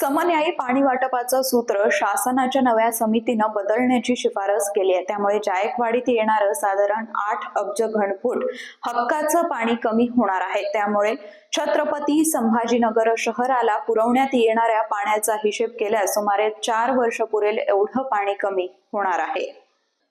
समन्यायी पाणी वाटपाचं सूत्र शासनाच्या नव्या समितीनं बदलण्याची शिफारस केली आहे. त्यामुळे जायकवाडीत येणारं साधारण आठ अब्ज घनफूट हक्काचं पाणी कमी होणार आहे. त्यामुळे छत्रपती संभाजीनगर शहराला पुरवण्यात येणाऱ्या पाण्याचा हिशेब केल्यास सुमारे चार वर्ष पुरेल एवढं पाणी कमी होणार आहे.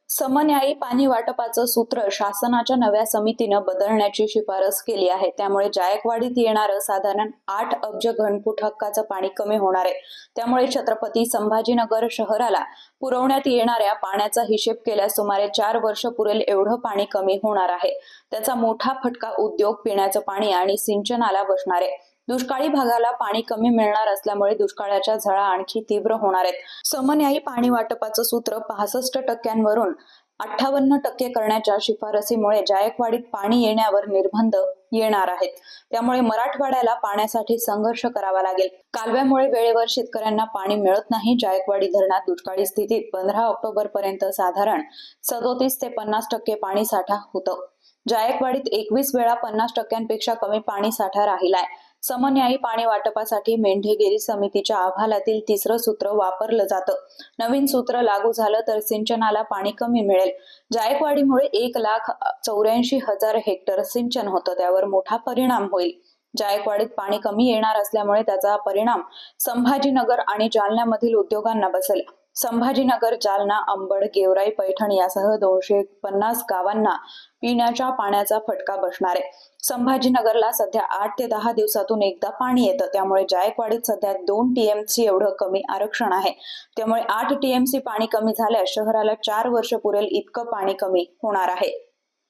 समन्यायी पाणी वाटपाचं सूत्र शासनाच्या नव्या समितीनं बदलण्याची शिफारस केली आहे. त्यामुळे जायकवाडीत येणारं साधारण आठ अब्ज घनफूट हक्काचं पाणी कमी होणार आहे. त्यामुळे छत्रपती संभाजीनगर शहराला पुरवण्यात येणाऱ्या पाण्याचा हिशेब केल्यास सुमारे चार वर्ष पुरेल एवढं पाणी कमी होणार आहे. त्याचा मोठा फटका उद्योग पिण्याचं पाणी आणि सिंचनाला बसणार आहे. दुष्काळी भागाला पाणी कमी मिळणार असल्यामुळे दुष्काळाच्या झळा आणखी तीव्र होणार आहेत. समन्यायी पाणी वाटपाचं सूत्र पासष्ट टक्क्यांवरून अठ्ठावन्न टक्के करण्याच्या शिफारसीमुळे जायकवाडीत पाणी येण्यावर निर्बंध येणार आहेत. त्यामुळे मराठवाड्याला पाण्यासाठी संघर्ष करावा लागेल. कालव्यामुळे वेळेवर शेतकऱ्यांना पाणी मिळत नाही. जायकवाडी धरणात दुष्काळी स्थितीत पंधरा ऑक्टोबर पर्यंत साधारण सदोतीस ते पन्नास टक्के पाणी साठा होतं. जायकवाडीत एकवीस वेळा पन्नास टक्क्यांपेक्षा कमी पाणी साठा राहिलाय. समन्यायी पाणी वाटपासाठी मेंढेगिरी समितीच्या अहवालातील तिसरं सूत्र वापरलं जातं. नवीन सूत्र लागू झालं तर सिंचनाला पाणी कमी मिळेल. जायकवाडीमुळे एक लाख चौऱ्याऐंशी हजार हेक्टर सिंचन होतं. त्यावर मोठा परिणाम होईल. जायकवाडीत पाणी कमी येणार असल्यामुळे त्याचा परिणाम संभाजीनगर आणि जालन्यामधील उद्योगांना बसेल. संभाजीनगर जालना अंबड गेवराई पैठण यासह दोनशे पन्नास गावांना पिण्याच्या पाण्याचा फटका बसणार. आहे संभाजीनगरला सध्या आठ ते दहा दिवसातून एकदा पाणी येतं. त्यामुळे जायकवाडीत सध्या दोन टीएमसी एवढं कमी आरक्षण आहे. त्यामुळे आठ टीएमसी पाणी कमी झाल्यास शहराला चार वर्ष पुरेल इतकं पाणी कमी होणार आहे.